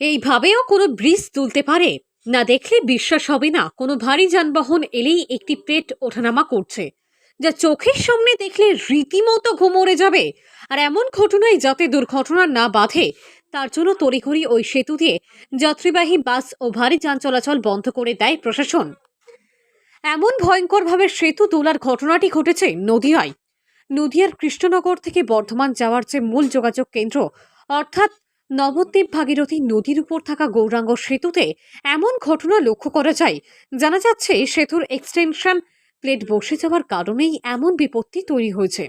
এইভাবেও কোনো ব্রিজ তুলতে পারে। না দেখলে বিশ্বাস হবে না, কোনো ভারী যানবাহন এলেই একটি প্লেট ওঠানামা করছে। যা চোখের সামনে দেখলে রীতিমতো ঘুমোরে যাবে। আর এমন ঘটনায় যাতে দুর্ঘটনা না বাধে, তার জন্য তড়িঘড়ি ওই সেতু দিয়ে যাত্রীবাহী বাস ও ভারী যান চলাচল বন্ধ করে দেয় প্রশাসন। এমন ভয়ঙ্করভাবে সেতু তোলার ঘটনাটি ঘটেছে নদিয়ায়। নদিয়ার কৃষ্ণনগর থেকে বর্ধমান যাওয়ার যে মূল যোগাযোগ কেন্দ্র, অর্থাৎ নবদ্বীপ ভাগীরথী নদীর উপর থাকা গৌরাঙ্গ সেতুতে এমন ঘটনা লক্ষ্য করা যায়। জানা যাচ্ছে, সেতুর এক্সটেনশন প্লেট বসে যাওয়ার কারণেই এমন বিপত্তি তৈরি হয়েছে।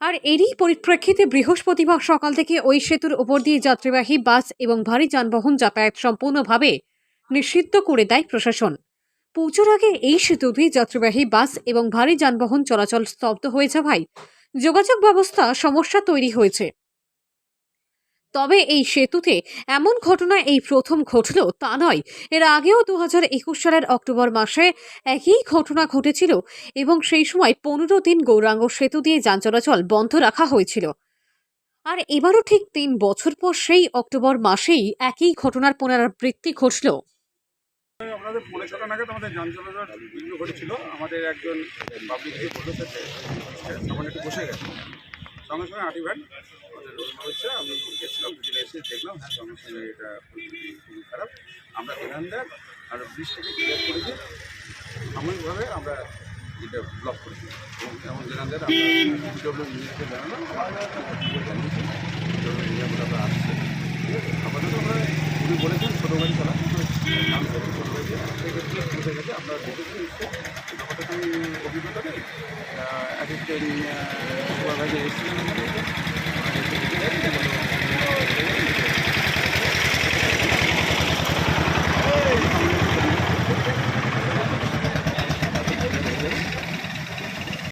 আর এরই পরিপ্রেক্ষিতে বৃহস্পতিবার সকাল থেকে ওই সেতুর উপর দিয়ে যাত্রীবাহী বাস এবং ভারী যানবাহন যাতায়াত সম্পূর্ণভাবে নিষিদ্ধ করে দেয় প্রশাসন। পুজোর আগে এই সেতু দিয়ে যাত্রীবাহী বাস এবং ভারী যানবাহন চলাচল স্তব্ধ হয়ে যাওয়ায় যোগাযোগ ব্যবস্থা সমস্যা তৈরি হয়েছে। তবে এই সেতুতে এমন ঘটনা এই প্রথম ঘটল তা নয় এর আগেও দু একুশ সালের অক্টোবর মাসে একই ঘটনা ঘটেছিল এবং সেই সময় পনেরো দিন গৌরাঙ্গ সেতু দিয়ে যান চলাচল বন্ধ রাখা হয়েছিল আর এবারও ঠিক তিন বছর পর সেই অক্টোবর মাসেই একই ঘটনার পুনরাবৃত্তি ঘটল আমাদের যান চলাচল বিঘ্ন ঘটেছিল আমাদের একজন পাবলিক বসে গেছে সঙ্গে সঙ্গে আটি ভ্যান আমাদের রোড হচ্ছে আমি এসে দেখলাম হ্যাঁ সঙ্গে এটা পরিস্থিতি খারাপ। আমরা এখান দেখ, আর ব্রিজ ক্লিয়ার করেছি সাময়িকভাবে আমরা এটা ব্লক করেছি এবং যেমন জেনাদের আমরা পিডব্লিউ জানালাম। আমরা আমরা আসছে। ঠিক আপাতত আমরা, উনি বলেছেন ছোটো গাড়ি চালান নাম করে ছোটো আপনারা দেখেছি ব্যাপারটা অভিজ্ঞতা নেই এক একটা এসেছিলেন